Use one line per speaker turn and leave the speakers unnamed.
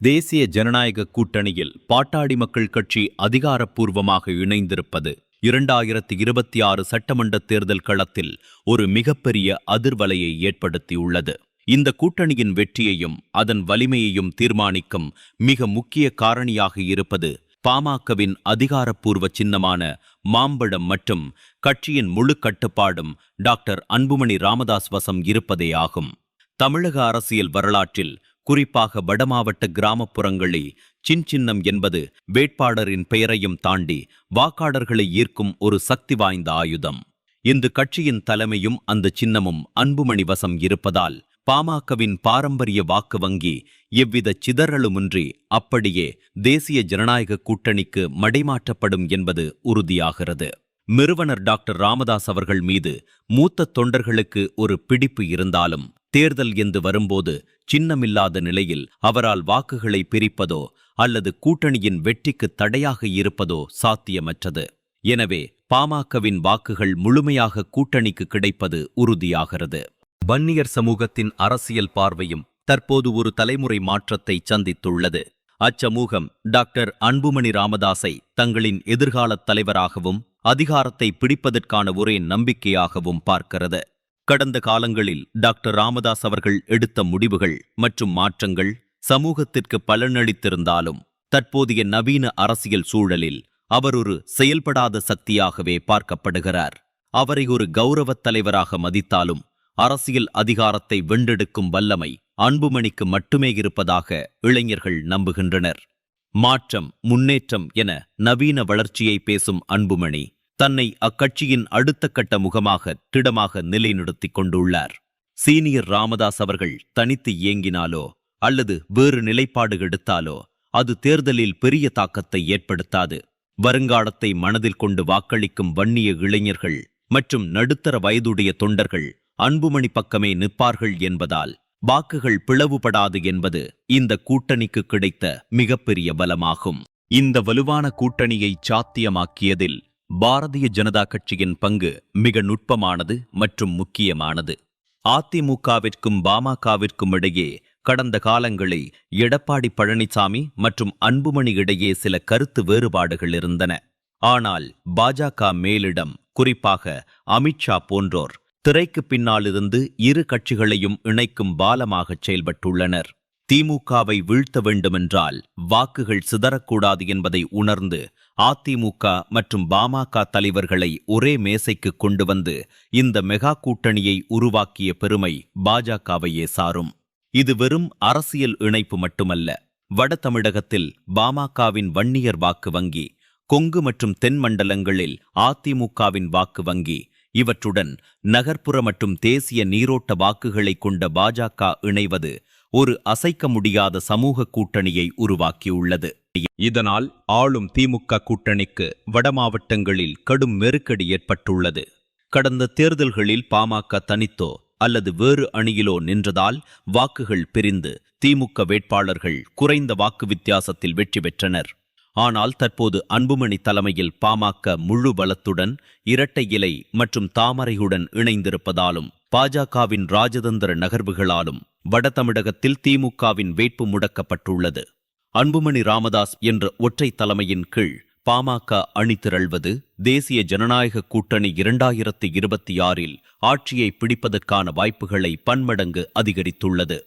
தேசிய ஜனநாயக கூட்டணியில் பாட்டாளி மக்கள் கட்சி அதிகாரப்பூர்வமாக இணைந்திருப்பது இரண்டாயிரத்தி இருபத்தி ஆறு சட்டமன்ற தேர்தல் களத்தில் ஒரு மிகப்பெரிய அதிர்வலையை ஏற்படுத்தியுள்ளது. இந்த கூட்டணியின் வெற்றியையும் அதன் வலிமையையும் தீர்மானிக்கும் மிக முக்கிய காரணியாக இருப்பது பாமகவின் அதிகாரப்பூர்வ சின்னமான மாம்பழம் மற்றும் கட்சியின் முழு கட்டுப்பாடும் டாக்டர் அன்புமணி ராமதாஸ் வசம் இருப்பதே ஆகும். தமிழக அரசியல் வரலாற்றில் குறிப்பாக வடமாவட்ட கிராமப்புறங்களில் சின் சின்னம் என்பது வேட்பாளரின் பெயரையும் தாண்டி வாக்காளர்களை ஈர்க்கும் ஒரு சக்தி வாய்ந்த ஆயுதம். இந்த கட்சியின் தலைமையும் அந்த சின்னமும் அன்புமணி வசம் இருப்பதால் பாமகவின் பாரம்பரிய வாக்கு வங்கி எவ்வித சிதறலுமின்றி அப்படியே தேசிய ஜனநாயக கூட்டணிக்கு மடைமாற்றப்படும் என்பது உறுதியாகிறது. நிறுவனர் டாக்டர் ராமதாஸ் அவர்கள் மீது மூத்த தொண்டர்களுக்கு ஒரு பிடிப்பு இருந்தாலும் தேர்தல் என்று வரும்போது சின்னமில்லாத நிலையில் அவரால் வாக்குகளை பிரிப்பதோ அல்லது கூட்டணியின் வெற்றிக்கு தடையாக இருப்பதோ சாத்தியமற்றது. எனவே பாமகவின் வாக்குகள் முழுமையாக கூட்டணிக்கு கிடைப்பது உறுதியாகிறது. வன்னியர் சமூகத்தின் அரசியல் பார்வையும் தற்போது ஒரு தலைமுறை மாற்றத்தை சந்தித்துள்ளது. அச்சமூகம் டாக்டர் அன்புமணி ராமதாஸை தங்களின் எதிர்காலத் தலைவராகவும் அதிகாரத்தை பிடிப்பதற்கான ஒரே நம்பிக்கையாகவும் பார்க்கிறது. கடந்த காலங்களில் டாக்டர் ராமதாஸ் அவர்கள் எடுத்த முடிவுகள் மற்றும் மாற்றங்கள் சமூகத்திற்கு பலனளித்திருந்தாலும் தற்போதைய நவீன அரசியல் சூழலில் அவர் ஒரு செயல்படாத சக்தியாகவே பார்க்கப்படுகிறார். அவரை ஒரு கௌரவத் தலைவராக மதித்தாலும் அரசியல் அதிகாரத்தை வென்றெடுக்கும் வல்லமை அன்புமணிக்கு மட்டுமே இருப்பதாக இளைஞர்கள் நம்புகின்றனர். மாற்றம் முன்னேற்றம் என நவீன வளர்ச்சியை பேசும் அன்புமணி தன்னை அக்கட்சியின் அடுத்த கட்ட முகமாக திடமாக நிலைநிறுத்திக் கொண்டுள்ளார். சீனியர் ராமதாஸ் அவர்கள் தனித்து இயங்கினாலோ அல்லது வேறு நிலைப்பாடு எடுத்தாலோ அது தேர்தலில் பெரிய தாக்கத்தை ஏற்படுத்தாது. வருங்காலத்தை மனதில் கொண்டு வாக்களிக்கும் வன்னிய இளைஞர்கள் மற்றும் நடுத்தர வயதுடைய தொண்டர்கள் அன்புமணி பக்கமே நிற்பார்கள் என்பதால் வாக்குகள் பிளவுபடாது என்பது இந்த கூட்டணிக்கு கிடைத்த மிகப்பெரிய பலமாகும். இந்த வலுவான கூட்டணியை சாத்தியமாக்கியதில் பாரதிய ஜனதா கட்சியின் பங்கு மிக நுட்பமானது மற்றும் முக்கியமானது. அதிமுகவிற்கும் பாமகவிற்கும் இடையே கடந்த காலங்களில் எடப்பாடி பழனிசாமி மற்றும் அன்புமணி இடையே சில கருத்து வேறுபாடுகள் இருந்தன. ஆனால் பாஜக மேலிடம் குறிப்பாக அமித்ஷா போன்றோர் திரைக்கு பின்னாலிருந்து இரு கட்சிகளையும் இணைக்கும் பாலமாகச் செயல்பட்டுள்ளனர். திமுகவை வீழ்த்த வேண்டுமென்றால் வாக்குகள் சிதறக்கூடாது என்பதை உணர்ந்து அதிமுக மற்றும் பாமக தலைவர்களை ஒரே மேசைக்கு கொண்டு வந்து இந்த மெகா கூட்டணியை உருவாக்கிய பெருமை பாஜகவையே சாரும். இது வெறும் அரசியல் இணைப்பு மட்டுமல்ல. வட தமிழகத்தில் பாமகவின் வன்னியர் வாக்கு வங்கி கொங்கு மற்றும் தென் மண்டலங்களில் அதிமுகவின் வாக்கு வங்கி இவற்றுடன் நகர்ப்புற மற்றும் தேசிய நீரோட்ட வாக்குகளை கொண்ட பாஜக இணைவது ஒரு அசைக்க முடியாத சமூக கூட்டணியை உருவாக்கியுள்ளது. இதனால் ஆளும் திமுக கூட்டணிக்கு வட மாவட்டங்களில் கடும் நெருக்கடி ஏற்பட்டுள்ளது. கடந்த தேர்தல்களில் பாமக தனித்தோ அல்லது வேறு அணியிலோ நின்றதால் வாக்குகள் பிரிந்து திமுக வேட்பாளர்கள் குறைந்த வாக்கு வித்தியாசத்தில் வெற்றி பெற்றனர். ஆனால் தற்போது அன்புமணி தலைமையில் பாமக முழு பலத்துடன் இரட்டை இலை மற்றும் தாமரையுடன் இணைந்திருப்பதாலும் பாஜகவின் ராஜதந்திர நகர்வுகளாலும் வட தமிழகத்தில் திமுகவின் வேட்பு முடக்கப்பட்டுள்ளது. அன்புமணி ராமதாஸ் என்ற ஒற்றை தலைமையின் கீழ் பாமக அணி திரள்வது தேசிய ஜனநாயக கூட்டணி இரண்டாயிரத்தி இருபத்தி ஆறில் ஆட்சியை பிடிப்பதற்கான வாய்ப்புகளை பன்மடங்கு அதிகரித்துள்ளது.